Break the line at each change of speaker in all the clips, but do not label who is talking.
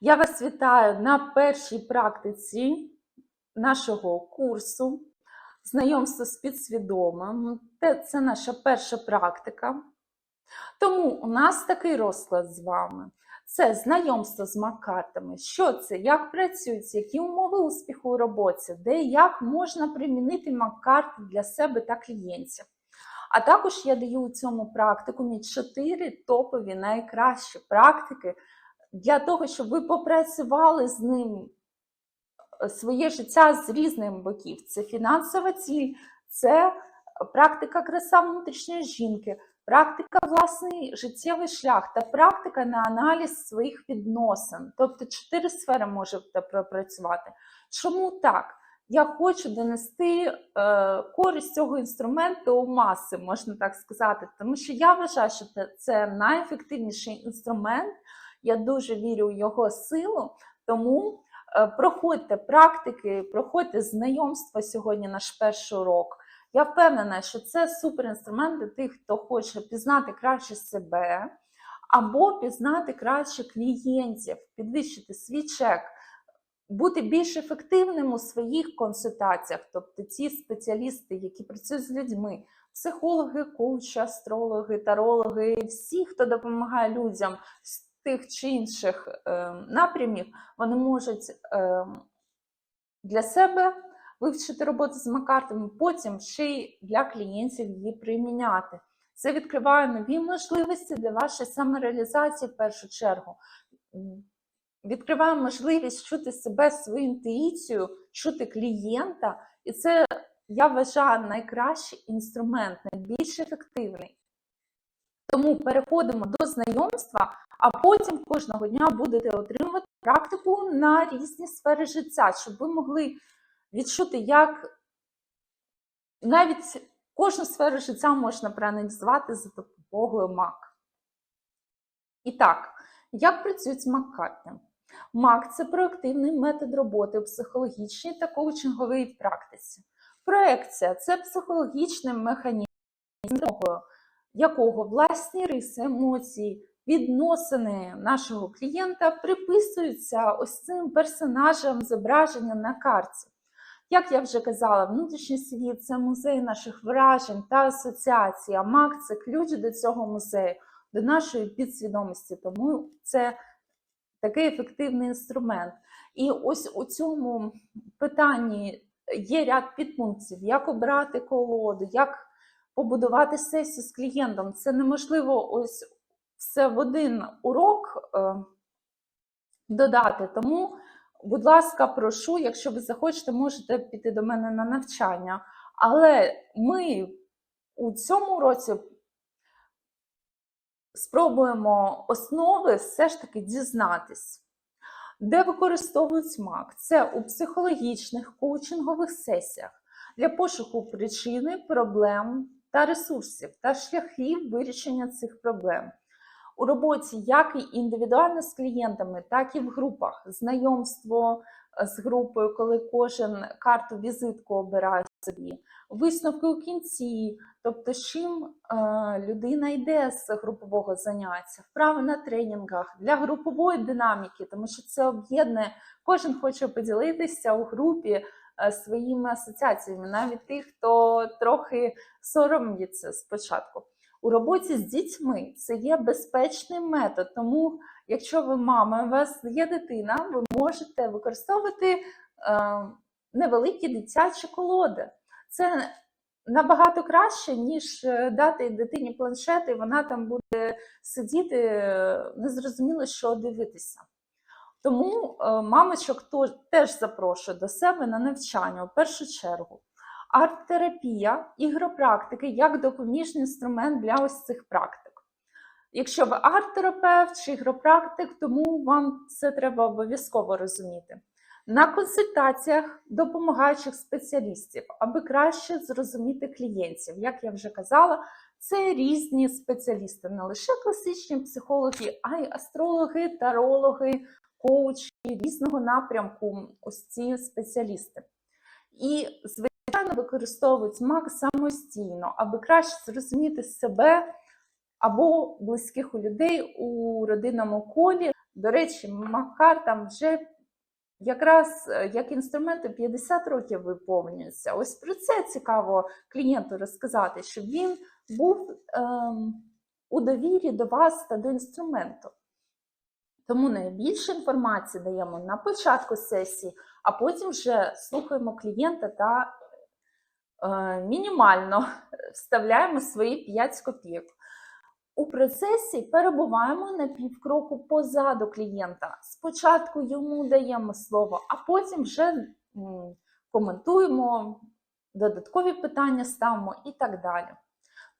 Я вас вітаю на першій практиці нашого курсу знайомство з підсвідомим. Це наша перша практика. Тому у нас такий розклад з вами. Це знайомство з макартами. Що це? Як працюють, які умови успіху у роботі, де і як можна примінити маккарти для себе та клієнтів. А також я даю у цьому практикумі 4 топові найкращі практики для того, щоб ви попрацювали з ним е, своє життя з різних боків. Це фінансова ціль, це практика краса внутрішньої жінки, практика власний життєвий шлях та практика на аналіз своїх відносин. Тобто чотири сфери можете пропрацювати. Чому так? Я хочу донести е, користь цього інструменту у маси, можна так сказати, тому що я вважаю, що це- це найефективніший інструмент. Я дуже вірю у його силу, тому е, проходьте практики, проходьте знайомства сьогодні наш перший урок. Я впевнена, що це суперінструмент для тих, хто хоче пізнати краще себе або пізнати краще клієнтів, підвищити свій чек, бути більш ефективним у своїх консультаціях, тобто ті спеціалісти, які працюють з людьми, психологи, коучі, астрологи, тарологи, всі, хто допомагає людям тих чи інших е, напрямів, вони можуть е, для себе вивчити роботу з макартами, потім ще й для клієнтів її приміняти. Це відкриває нові можливості для вашої самореалізації в першу чергу. Відкриває можливість чути себе, свою інтуїцію, чути клієнта, і це я вважаю найкращий інструмент, найбільш ефективний. Тому переходимо до знайомства, а потім кожного дня будете отримувати практику на різні сфери життя, щоб ви могли відчути, як навіть кожну сферу життя можна проаналізувати за допомогою МАК. І так, як працюють МАК-карти? МАК це проактивний метод роботи у психологічній та коучинговій практиці. Проекція це психологічний механізм, якого власні риси, емоції, відносини нашого клієнта приписуються ось цим персонажам зображення на карті. Як я вже казала, внутрішній світ це музей наших вражень та асоціацій, а МАК це ключ до цього музею, до нашої підсвідомості. Тому це такий ефективний інструмент. І ось у цьому питанні є ряд підпунктів, як обрати колоду, як побудувати сесію з клієнтом. Це неможливо ось все в один урок е, додати. Тому, будь ласка, прошу, якщо ви захочете, можете піти до мене на навчання. Але ми у цьому році спробуємо основи все ж таки дізнатись. Де використовують МАК? Це у психологічних коучингових сесіях для пошуку причини, проблем та ресурсів та шляхів вирішення цих проблем. У роботі як індивідуально з клієнтами, так і в групах. Знайомство е, з групою, коли кожен карту візитку обирає собі, висновки у кінці, тобто з чим е, людина йде з групового заняття, вправи на тренінгах для групової динаміки, тому що це об'єднує, кожен хоче поділитися у групі е, своїми асоціаціями, навіть тих, хто трохи соромиться спочатку. У роботі з дітьми це є безпечний метод, тому якщо ви мама, у вас є дитина, ви можете використовувати е, невеликі дитячі колоди. Це набагато краще, ніж е, дати дитині планшет, і вона там буде сидіти, е, незрозуміло, що дивитися. Тому е, мамочок теж запрошую до себе на навчання у першу чергу. Арт-терапія, ігропрактики як допоміжний інструмент для ось цих практик. Якщо ви арт-терапевт чи ігропрактик, тому вам це треба обов'язково розуміти. На консультаціях допомагаючих спеціалістів, аби краще зрозуміти клієнтів. Як я вже казала, це різні спеціалісти, не лише класичні психологи, а й астрологи, тарологи, коучі різного напрямку, ось ці спеціалісти. І, звичайно, використовують МАК самостійно, аби краще зрозуміти себе або близьких у людей у родинному колі До речі, Макар там вже якраз е, як інструменти 50 років виповнюється. Ось про це цікаво клієнту розказати, щоб він був ем, у довірі до вас та до інструменту. Тому найбільше інформації даємо на початку сесії, а потім вже слухаємо клієнта та мінімально вставляємо свої 5 копійок. У процесі перебуваємо на півкроку позаду клієнта. Спочатку йому даємо слово, а потім вже коментуємо, додаткові питання ставимо і так далі.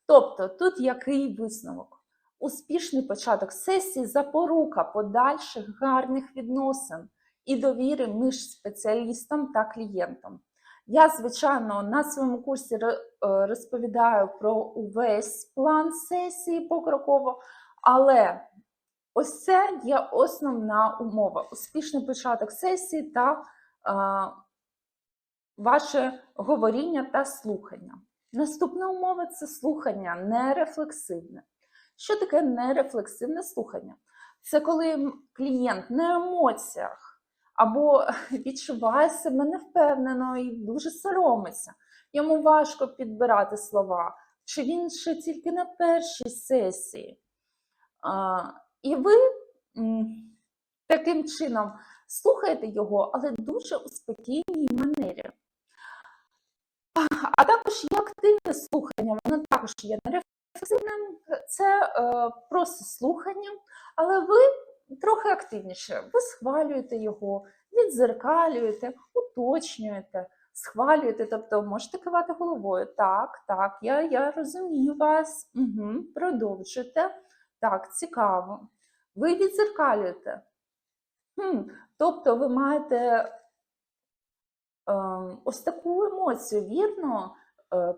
Тобто, тут який висновок? Успішний початок сесії запорука подальших гарних відносин і довіри між спеціалістом та клієнтом. Я, звичайно, на своєму курсі е, розповідаю про увесь план сесії покроково, але ось це є основна умова: успішний початок сесії та е, ваше говоріння та слухання. Наступна умова це слухання нерефлексивне. Що таке нерефлексивне слухання? Це коли клієнт на емоціях або відчуває себе невпевнено і дуже соромиться. Йому важко підбирати слова, чи він ще тільки на першій сесії. А, і ви таким чином слухаєте його, але дуже у спокійній манері. А також є активне слухання, воно також є нерефлексивним, це е, просто слухання, але ви трохи активніше. Ви схвалюєте його, відзеркалюєте, уточнюєте, схвалюєте, тобто можете кивати головою. Так, так, я, я розумію вас. Угу, продовжуйте. Так, цікаво. Ви відзеркалюєте. Хм, тобто ви маєте е, ось таку емоцію, вірно? Е,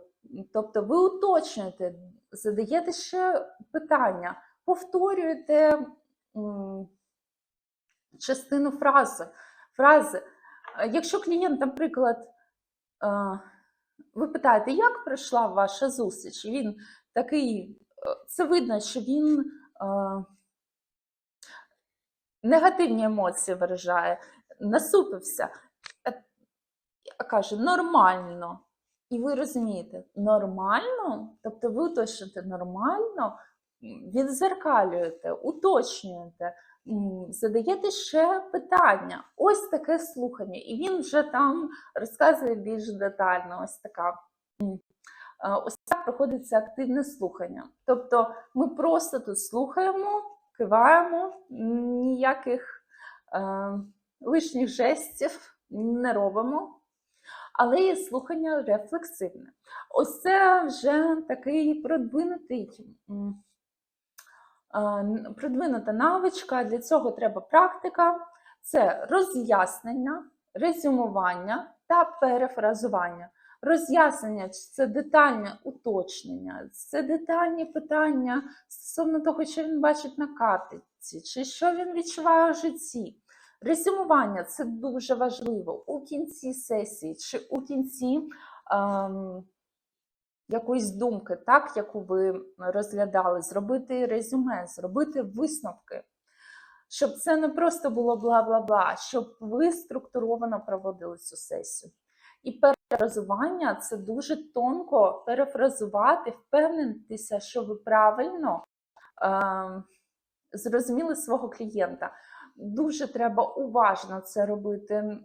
тобто ви уточнюєте, задаєте ще питання, повторюєте частину фрази. фрази. Якщо клієнт, наприклад, ви питаєте, як пройшла ваша зустріч, і він такий, е, це видно, що він негативні емоції виражає, насупився, е, каже нормально. І ви розумієте, нормально, тобто ви уточнюєте нормально, відзеркалюєте, уточнюєте, задаєте ще питання. Ось таке слухання. І він вже там розказує більш детально. Ось така. е, Ось так проходиться активне слухання. Тобто ми просто тут слухаємо, киваємо, ніяких е, лишніх жестів не робимо але є слухання рефлексивне. Ось це вже такий продвинутий, продвинута навичка. Для цього треба практика, це роз'яснення, резюмування та перефразування. Роз'яснення це детальне уточнення, це детальні питання стосовно того, що він бачить на картиці, чи що він відчуває у житті. Резюмування це дуже важливо у кінці сесії чи у кінці ем, якоїсь думки, так, яку ви розглядали, зробити резюме, зробити висновки, щоб це не просто було бла-бла-бла, щоб ви структуровано проводили цю сесію. І перефразування це дуже тонко перефразувати, впевнитися, що ви правильно ем, зрозуміли свого клієнта. Дуже треба уважно це робити,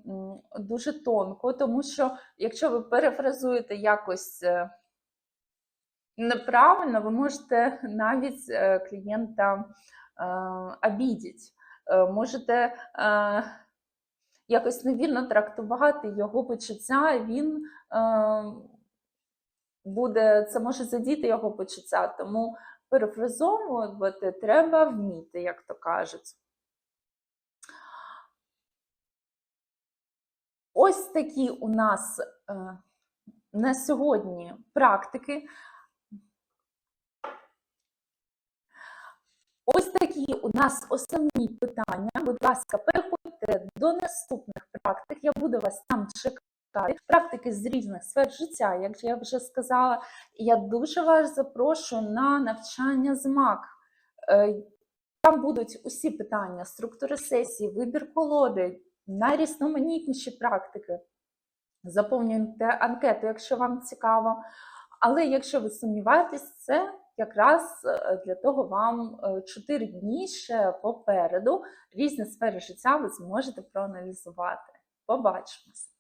дуже тонко, тому що якщо ви перефразуєте якось е, неправильно, ви можете навіть е, клієнта е, обідіти. Е, Можете якось невірно трактувати його почуття, він буде, це може задіти його почуття. Тому перефразовувати треба вміти, як то кажуть. Ось такі у нас на сьогодні практики. Ось такі у нас основні питання. Будь ласка, переходьте до наступних практик. Я буду вас там чекати. Практики з різних сфер життя, як я вже сказала. Я дуже вас запрошую на навчання з МАК. Е, Там будуть усі питання структури сесії, вибір колоди, найрізноманітніші практики. Заповнюйте анкету, якщо вам цікаво. Але якщо ви сумніваєтесь, це якраз е, для того вам 4 дні ще попереду різні сфери життя ви зможете проаналізувати. Побачимось!